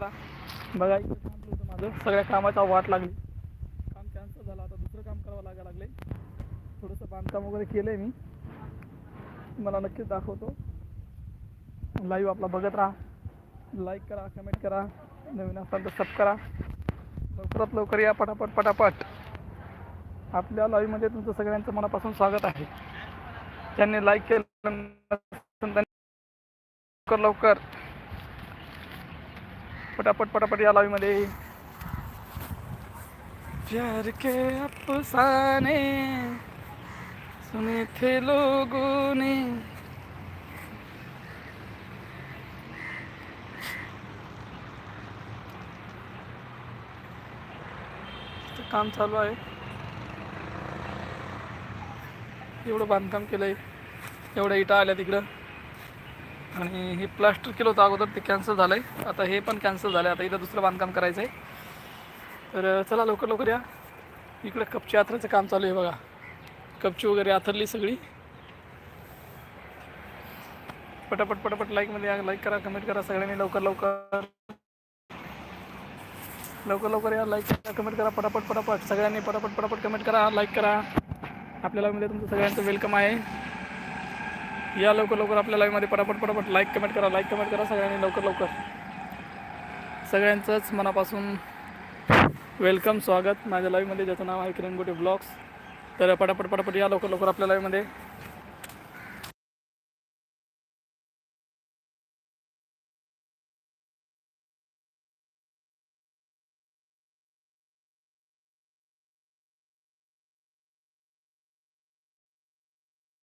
करा. बघा इथं थांबलं होतं माझं. सगळ्या कामाचा वाट लागली. काम कॅन्सल झालं. आता दुसरं काम करावं लागायला लागले थोडंसं बांधकाम वगैरे केलं आहे मी. तुम्हाला नक्कीच दाखवतो. लाईव्ह आपला बघत राहा. लाईक करा कमेंट करा. नवीन असाल तर सब करा. लवकरात लवकर या पटापट पटापट. आपल्या लाईव्हमध्ये तुमचं सगळ्यांचं मनापासून स्वागत आहे. ज्यांनी लाईक केलं त्यांनी लवकर लवकर. पटापट पटापट या लावीमध्ये. प्यार के अफसाने सुने थे लोगों ने. काम चालू आहे. एवढं बांधकाम केलं आहे एवढ्या इटा आल्या तिकडं. आणि हे प्लास्टर केलं होतं अगोदर ते कॅन्सल झालं आहे आता हे पण कॅन्सल झालं आहे आता इथं दुसरं बांधकाम करायचं आहे तर चला लवकर लवकर या. इकडे कपची आथराचं काम चालू आहे बघा. कपची वगैरे आथरली सगळी. पटापट पटापट लाईकमध्ये या. लाईक करा कमेंट करा सगळ्यांनी लवकर लवकर. लवकर लवकर या. लाईक करा कमेंट करा. पटापट पटापट. सगळ्यांनी पटापट पटापट कमेंट करा. लाईक करा. आपल्या लाईव्हमध्ये तुमचं सगळ्यांचं वेलकम आहे. या लवकर लवकर आपल्या लाईव्हमध्ये पटापट पटापट लाईक कमेंट करा लाईक कमेंट करा. सगळ्यांनी लवकर लवकर. सगळ्यांचंच मनापासून वेलकम स्वागत. माझ्या लाईव्हमध्ये ज्याचं नाव आहे किरण गोटे ब्लॉग्स तर पटापट पटापट या लवकर लवकर आपल्या लाईव्हमध्ये